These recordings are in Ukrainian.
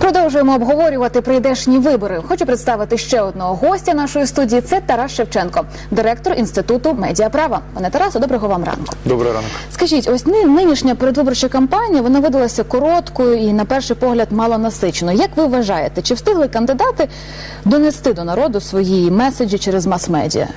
Продовжуємо обговорювати прийдешні вибори. Хочу представити ще одного гостя нашої студії. Це Тарас Шевченко, директор інституту медіаправа. Пане Тарасу, доброго вам ранку. Добрий ранок. Скажіть, ось нинішня передвиборча кампанія вона видалася короткою і на перший погляд малонасиченою. Як ви вважаєте, чи встигли кандидати донести до народу свої меседжі через мас-медіа?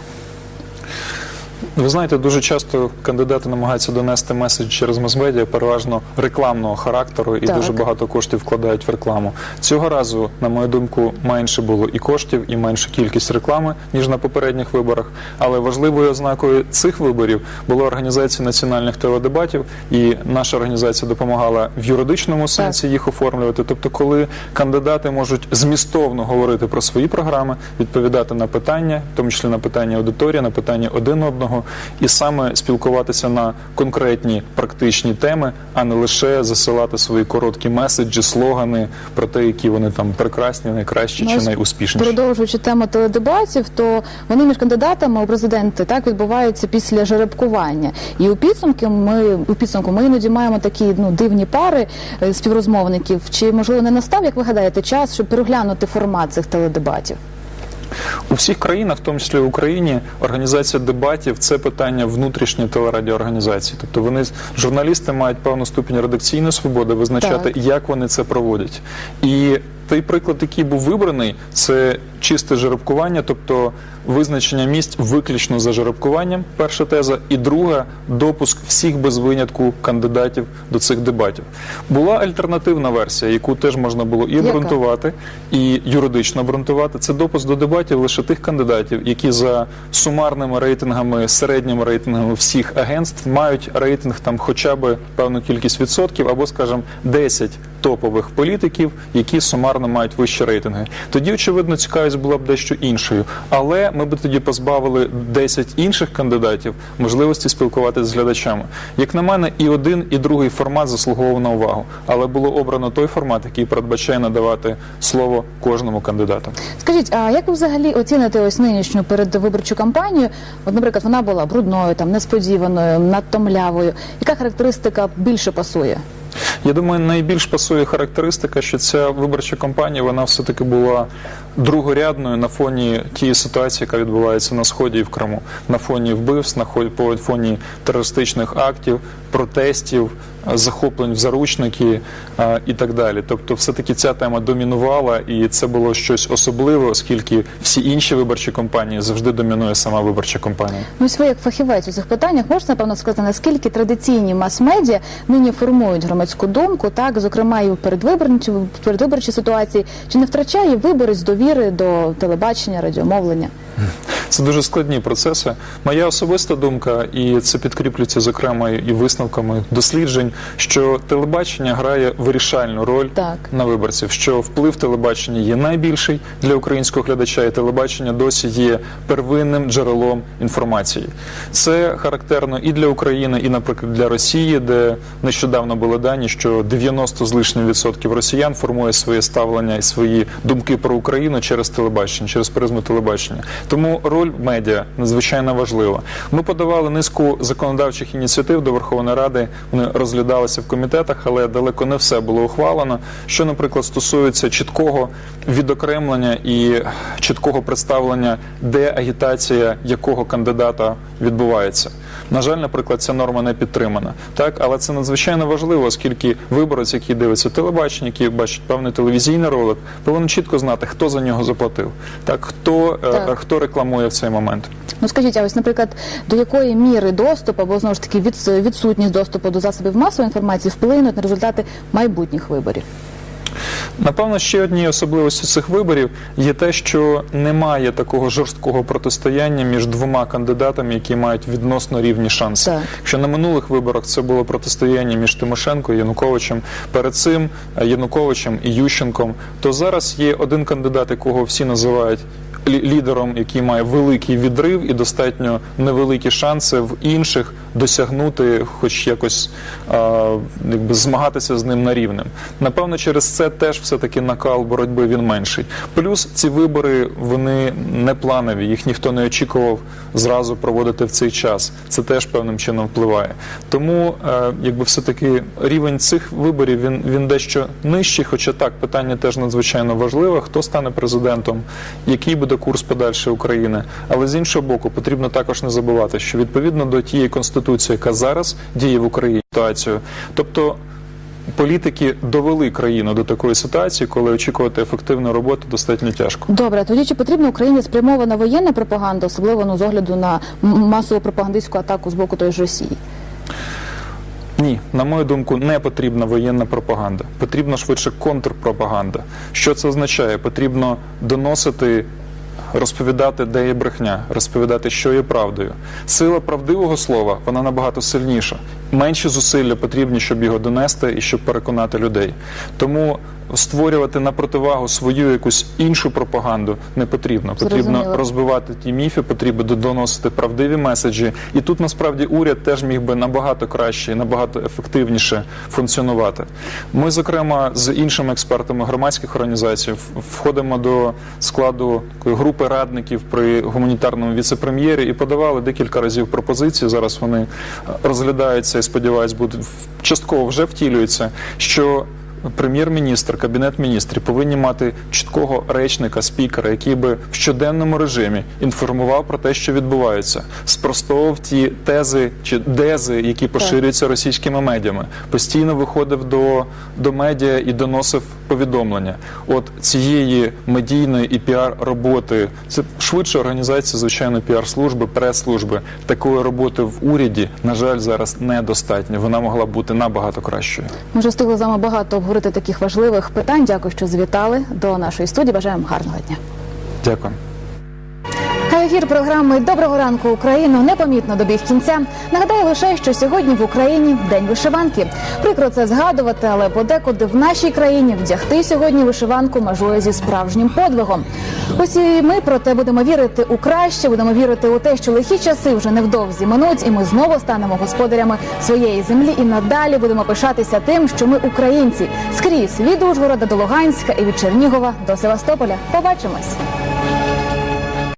Ви знаєте, дуже часто кандидати намагаються донести меседж через мас-медіа, переважно рекламного характеру, і Так. дуже багато коштів вкладають в рекламу. Цього разу, на мою думку, менше було і коштів, і менша кількість реклами ніж на попередніх виборах. Але важливою ознакою цих виборів була організація національних теледебатів, і наша організація допомагала в юридичному сенсі їх оформлювати. Тобто, коли кандидати можуть змістовно говорити про свої програми, відповідати на питання, в тому числі на питання аудиторії, на питання один одного, і саме спілкуватися на конкретні практичні теми, а не лише засилати свої короткі меседжі, слогани про те, які вони там прекрасні, найкращі Ну, чи найуспішніші. Продовжуючи тему теледебатів, то вони між кандидатами у президенти так відбуваються після жеребкування. І у підсумки ми у підсумку ми іноді маємо такі ну дивні пари е, співрозмовників. Чи можливо не настав, як ви гадаєте, час, щоб переглянути формат цих теледебатів? У всіх країнах, в тому числі в Україні, організація дебатів це питання внутрішньої телерадіоорганізації. Тобто вони журналісти мають певну ступінь редакційної свободи визначати, Так. як вони це проводять. І той приклад, який був вибраний, це чисте жеребкування, тобто визначення місць виключно за жеребкуванням. Перша теза, і друга допуск всіх без винятку кандидатів до цих дебатів. Була альтернативна версія, яку теж можна було і обґрунтувати, і юридично обґрунтувати. Це допуск до дебатів лише тих кандидатів, які за сумарними рейтингами, середніми рейтингами всіх агентств мають рейтинг там хоча б певну кількість відсотків, або, скажімо, 10 топових політиків, які сумарно мають вищі рейтинги. Тоді, очевидно, цікавість була б дещо іншою. Але ми б тоді позбавили 10 інших кандидатів можливості спілкуватися з глядачами. Як на мене, і один, і другий формат заслуговував на увагу. Але було обрано той формат, який передбачає надавати слово кожному кандидату. Скажіть, а як ви взагалі оціните ось нинішню передвиборчу кампанію? От, наприклад, вона була брудною, там несподіваною, надто млявою. Яка характеристика більше пасує? Я думаю, найбільш пасує характеристика, що ця виборча кампанія вона все таки була другорядною на фоні тієї ситуації, яка відбувається на сході і в Криму, на фоні вбивств, на фоні терористичних актів, протестів, захоплень в заручники е, і так далі. Тобто, все таки ця тема домінувала, і це було щось особливе, оскільки всі інші виборчі кампанії завжди домінує сама виборча кампанія. Ну, ви як фахівець у цих питаннях можете напевно сказати, наскільки традиційні мас-медіа нині формують громадську думку, так зокрема і в передвиборчій в передвиборчій ситуації, чи не втрачає виборець довіри до телебачення, радіомовлення? Це дуже складні процеси. Моя особиста думка, і це підкріплюється зокрема і висновками досліджень, що телебачення грає вирішальну роль Так. на виборців, що вплив телебачення є найбільший для українського глядача, і телебачення досі є первинним джерелом інформації. Це характерно і для України, і, наприклад, для Росії, де нещодавно були дані, що 90 з лишнім відсотків росіян формує своє ставлення і свої думки про Україну через телебачення, через призму телебачення. Тому роль медіа надзвичайно важлива. Ми подавали низку законодавчих ініціатив до Верховної Ради. Вони розглядалися в комітетах, але далеко не все було ухвалено. Що, наприклад, стосується чіткого відокремлення і чіткого представлення, де агітація якого кандидата відбувається. На жаль, наприклад, ця норма не підтримана. Так, але це надзвичайно важливо, оскільки виборець, який дивиться телебачення, який бачить певний телевізійний ролик, повинен чітко знати, хто за нього заплатив, так хто, е, Так. хто рекламує цей момент. Ну скажіть, а ось, наприклад, до якої міри доступ або знову ж таки відс- відсутність доступу до засобів масової інформації вплинуть на результати майбутніх виборів? Напевно, ще однією особливістю цих виборів є те, що немає такого жорсткого протистояння між двома кандидатами, які мають відносно рівні шанси. Так. Якщо на минулих виборах це було протистояння між Тимошенко і Януковичем, перед цим е, Януковичем і Ющенком, то зараз є один кандидат, якого всі називають лідером, який має великий відрив і достатньо невеликі шанси в інших досягнути, хоч якось якби змагатися з ним на рівнем. Напевно, через це теж все-таки накал боротьби він менший. Плюс ці вибори вони не планові, їх ніхто не очікував зразу проводити в цей час. Це теж певним чином впливає. Тому, е, якби все-таки рівень цих виборів він, він дещо нижчий, хоча так, питання теж надзвичайно важливе. Хто стане президентом, який буде курс подальший України. Але з іншого боку, потрібно також не забувати, що відповідно до тієї конституції, яка зараз діє в Україні ситуацію, тобто. Політики довели країну до такої ситуації, коли очікувати ефективну роботу достатньо тяжко. Добре, тоді чи потрібна Україні спрямована воєнна пропаганда, особливо ну, з огляду на масову пропагандистську атаку з боку тої ж Росії? Ні, на мою думку, не потрібна воєнна пропаганда. Потрібна швидше контрпропаганда. Що це означає? Потрібно доносити, розповідати, де є брехня, розповідати, що є правдою. Сила правдивого слова вона набагато сильніша. Менші зусилля потрібні, щоб його донести і щоб переконати людей. Тому створювати на противагу свою якусь іншу пропаганду не потрібно. Потрібно Зрозуміло. розбивати ті міфи, потрібно доносити правдиві меседжі. І тут насправді уряд теж міг би набагато краще і набагато ефективніше функціонувати. Ми, зокрема, з іншими експертами громадських організацій входимо до складу групи радників при гуманітарному віце-прем'єрі і подавали декілька разів пропозиції. Зараз вони е, розглядаються і сподіваюсь, будуть частково вже втілюються. Що Прем'єр-міністр, кабінет міністрів повинні мати чіткого речника, спікера, який би в щоденному режимі інформував про те, що відбувається, спростовував ті тези чи дези, які поширюються російськими медіями, постійно виходив до, до медіа і доносив повідомлення. От цієї медійної і піар роботи це швидше організація, звичайно, піар-служби, прес-служби. Такої роботи в уряді, на жаль, зараз недостатньо. Вона могла бути набагато кращою. Ми вже з вами багато обговорити таких важливих питань. Дякую, що звітали до нашої студії. Бажаємо гарного дня. Дякую. Ефір програми Доброго ранку Україну непомітно добіг кінця. Нагадаю лише, що сьогодні в Україні день вишиванки. Прикро це згадувати, але подекуди в нашій країні вдягти сьогодні вишиванку межує зі справжнім подвигом. Ось і ми проте будемо вірити у краще, будемо вірити у те, що лихі часи вже невдовзі минуть, і ми знову станемо господарями своєї землі. І надалі будемо пишатися тим, що ми українці скрізь від Ужгорода до Луганська і від Чернігова до Севастополя. Побачимось.